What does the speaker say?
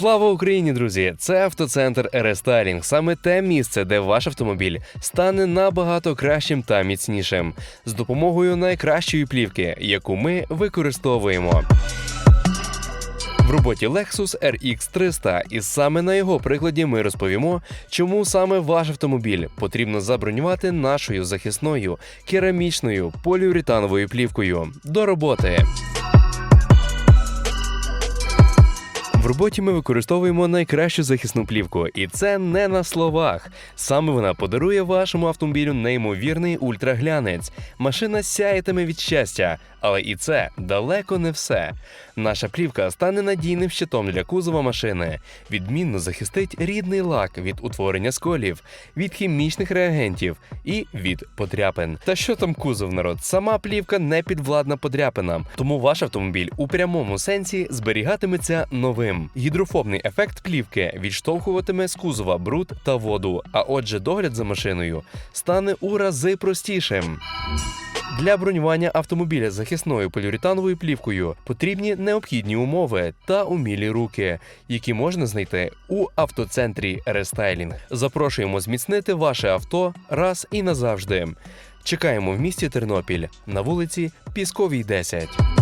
Слава Україні, друзі! Це автоцентр Рестайлінг. Саме те місце, де ваш автомобіль стане набагато кращим та міцнішим з допомогою найкращої плівки, яку ми використовуємо. В роботі Lexus RX 300, і саме на його прикладі ми розповімо, чому саме ваш автомобіль потрібно забронювати нашою захисною керамічною поліуретановою плівкою. До роботи! Роботі ми використовуємо найкращу захисну плівку, і це не на словах. Саме вона подарує вашому автомобілю неймовірний ультраглянець. Машина сяєтиме від щастя, але і це далеко не все. Наша плівка стане надійним щитом для кузова машини, відмінно захистить рідний лак від утворення сколів, від хімічних реагентів і від подряпин. Та що там кузов, народ? Сама плівка не підвладна подряпинам, тому ваш автомобіль у прямому сенсі зберігатиметься новим. Гідрофобний ефект плівки відштовхуватиме з кузова бруд та воду, а отже, догляд за машиною стане у рази простішим. Для бронювання автомобіля з захисною поліуретановою плівкою потрібні необхідні умови та умілі руки, які можна знайти у автоцентрі Рестайлінг. Запрошуємо зміцнити ваше авто раз і назавжди. Чекаємо в місті Тернопіль на вулиці Пісковій 10.